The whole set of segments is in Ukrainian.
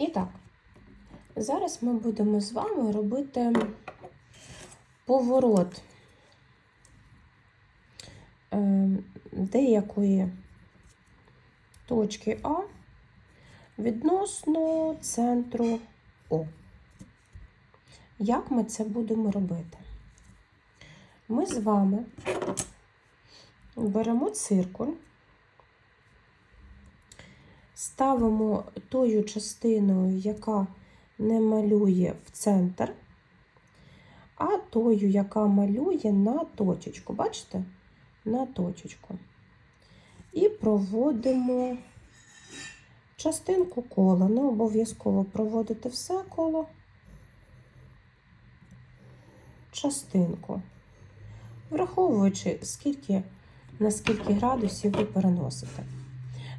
І так, зараз ми будемо з вами робити поворот е, деякої точки А відносно центру О. Як ми це будемо робити? Ми з вами беремо циркуль, ставимо тою частиною, яка не малює в центр, а тою, яка малює на точечку. Бачите? На точечку. І проводимо частинку кола. Не обов'язково проводити все коло, частинку. Враховуючи, скільки, на скільки градусів ви переносите.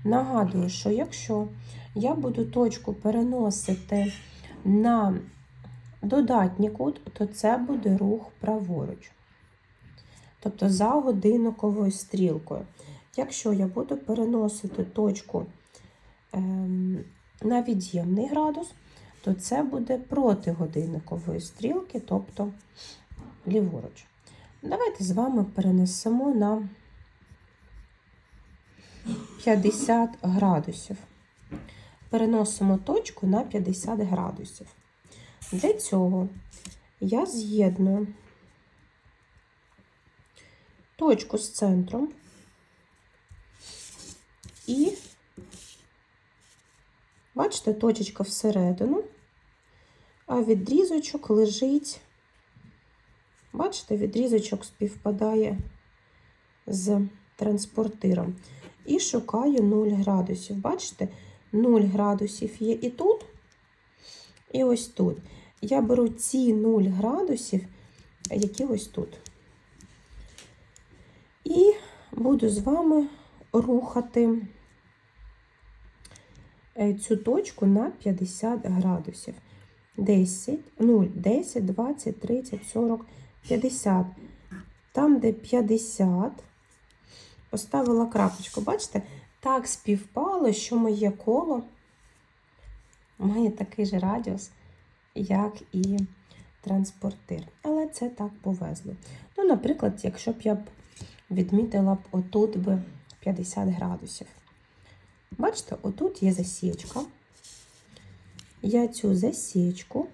Нагадую, що якщо я буду точку переносити на додатній кут, то це буде рух праворуч. Тобто за годинниковою стрілкою. Якщо я буду переносити точку ем, на від'ємний градус, то це буде проти годинникової стрілки, тобто ліворуч. Давайте з вами перенесемо на 50 градусів. Переносимо точку на 50 градусів. Для цього я з'єдную точку з центром і, бачите, точечка всередину, а відрізочок лежить, бачите, відрізочок співпадає з транспортиром. І шукаю 0 градусів. Бачите, 0 градусів є і тут, і ось тут. Я беру ці 0 градусів, які ось тут. І буду з вами рухати е, цю точку на 50 градусів. 10, 0, 10, 20, 30, 40, 50. Там, де 50, поставила крапочку. Бачите, так співпало, що моє коло має такий же радіус, як і транспортир. Але це так повезло. Ну, наприклад, якщо б я б відмітила б отут би 50 градусів. Бачите, отут є засічка. Я цю засічку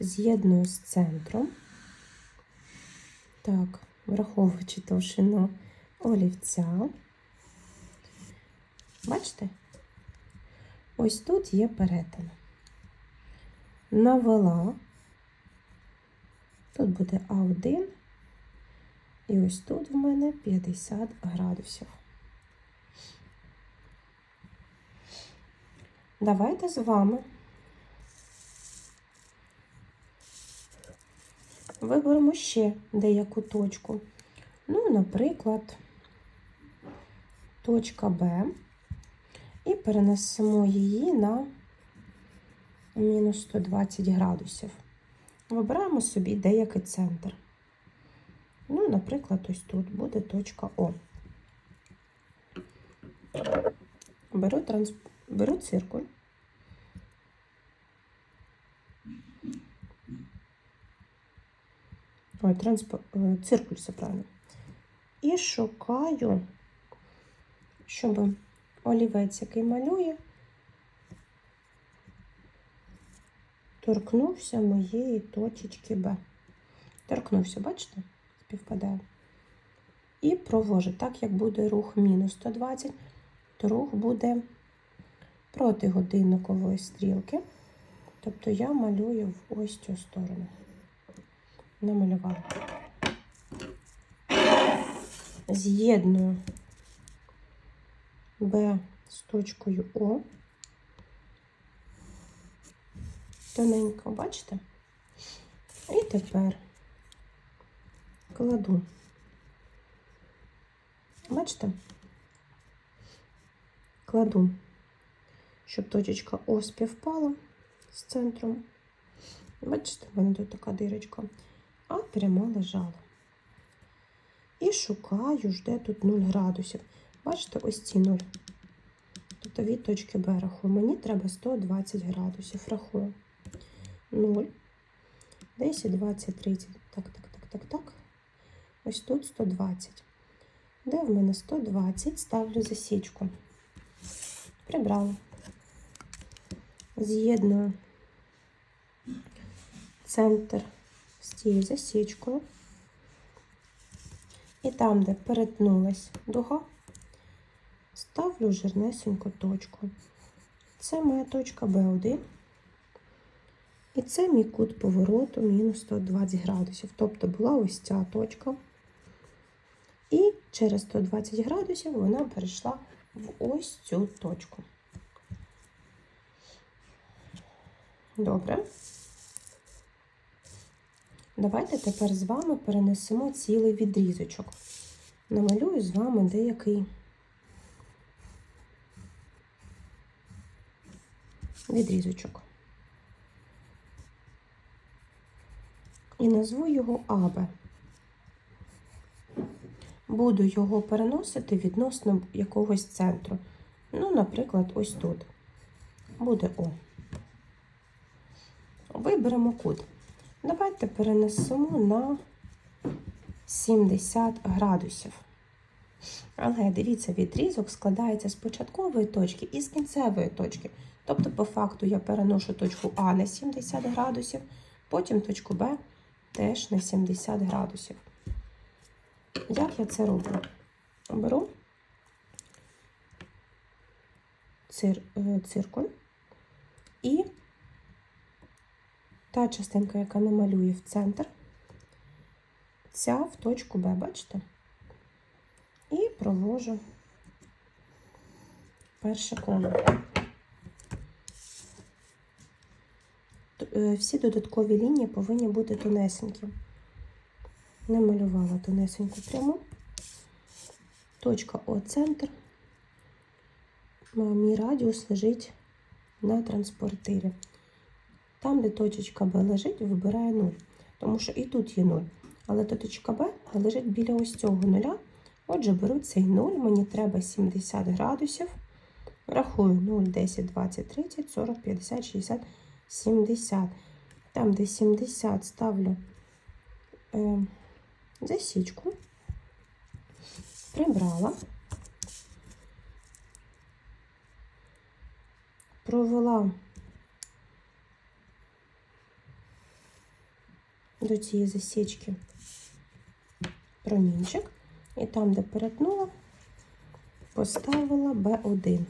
з'єдную з центром. Так, враховуючи товщину олівця. Бачите? Ось тут є перетин. Навела, тут буде А1, і ось тут в мене 50 градусів. Давайте з вами виберемо ще деяку точку. Ну, наприклад, точка Б, і перенесемо її на мінус 120 градусів. Вибираємо собі деякий центр. Ну, наприклад, ось тут буде точка О. Беру, транс... Беру циркуль. Ой, трансп... е, циркуль, все правильно. І шукаю, щоб олівець, який малює, торкнувся моєї точечки Б. Торкнувся, бачите? Співпадає. І провожу. Так як буде рух мінус 120, то рух буде проти годинникової стрілки. Тобто я малюю в ось цю сторону. Намалювала. З'єдную Б з точкою О. Тоненько, бачите? І тепер кладу. Бачите? Кладу, щоб точечка О співпала з центром. Бачите, в мене тут така дирочка, а прямо лежала. І шукаю, ж де тут 0 градусів. Бачите, ось ці 0. Тобто від точки Б рахую. Мені треба 120 градусів. Рахую. 0, 10, 20, 30. Так, так, так, так, так. Ось тут 120. Де в мене 120? Ставлю засічку. Прибрала. З'єдную центр з тією засічкою. І там, де перетнулась дуга, ставлю жирнесеньку точку. Це моя точка Б1. І це мій кут повороту мінус 120 градусів. Тобто була ось ця точка. І через 120 градусів вона перейшла в ось цю точку. Добре. Давайте тепер з вами перенесемо цілий відрізочок. Намалюю з вами деякий відрізочок. І назву його АБ. Буду його переносити відносно якогось центру. Ну, наприклад, ось тут. Буде О. Виберемо кут. Давайте перенесемо на 70 градусів. Але дивіться, відрізок складається з початкової точки і з кінцевої точки. Тобто, по факту, я переношу точку А на 70 градусів, потім точку Б теж на 70 градусів. Як я це роблю? Беру цир, е, циркуль і та частинка, яка намалює в центр, ця в точку Б, бачите? Провожу перше коло. Е, Всі додаткові лінії повинні бути тонесенькі. Намалювала тонесеньку пряму. Точка О центр. Мій радіус лежить на транспортирі. Там, де точечка Б лежить, вибираю 0. Тому що і тут є 0. Але точка Б лежить біля ось цього нуля. Отже, беру цей 0, мені треба 70 градусів. Рахую 0, 10, 20, 30, 40, 50, 60, 70. Там, де 70, ставлю е, засічку. Прибрала. Провела до цієї засічки промінчик. І там, де перетнула, поставила B1.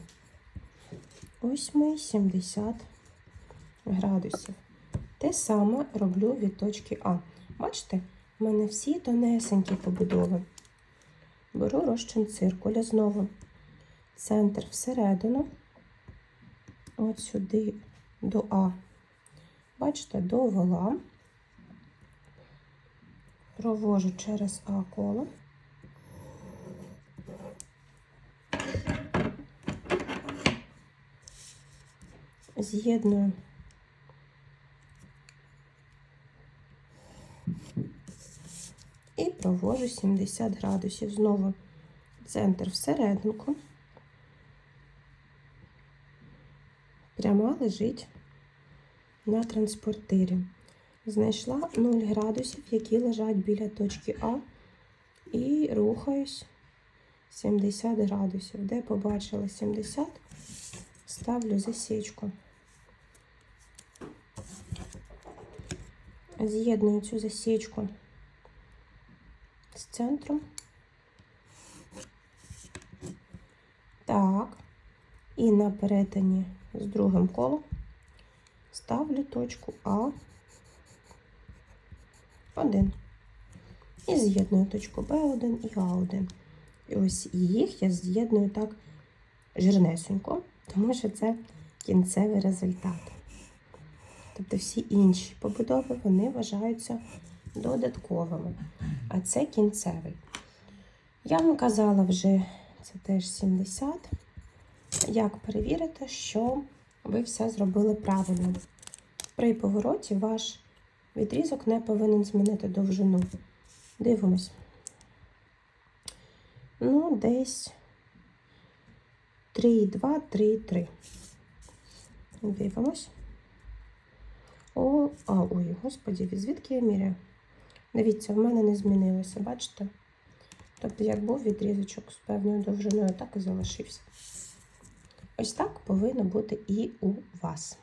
Ось ми 70 градусів. Те саме роблю від точки А. Бачите, в мене всі тонесенькі побудови. Беру розчин циркуля знову. Центр всередину. От сюди до А. Бачите, до вола. Провожу через А коло. З'єдную і провожу 70 градусів. Знову центр всерединку. Пряма лежить на транспортирі. Знайшла 0 градусів, які лежать біля точки А, і рухаюсь 70 градусів. Де побачила 70, ставлю засічку. З'єдную цю засічку з центром. Так, і на перетині з другим колом ставлю точку А. 1. І з'єдную точку Б1 і А1. І ось їх я з'єдную так жирнесенько, тому що це кінцевий результат. Тобто всі інші побудови вони вважаються додатковими. А це кінцевий. Я вам казала вже, це теж 70. Як перевірити, що ви все зробили правильно. При повороті ваш відрізок не повинен змінити довжину. Дивимось. Ну, десь 3,2, 3,3. Дивимось. О, а, ой, господі, від звідки я міряю? Дивіться, в мене не змінилося, бачите? Тобто, як був відрізочок з певною довжиною, так і залишився. Ось так повинно бути і у вас.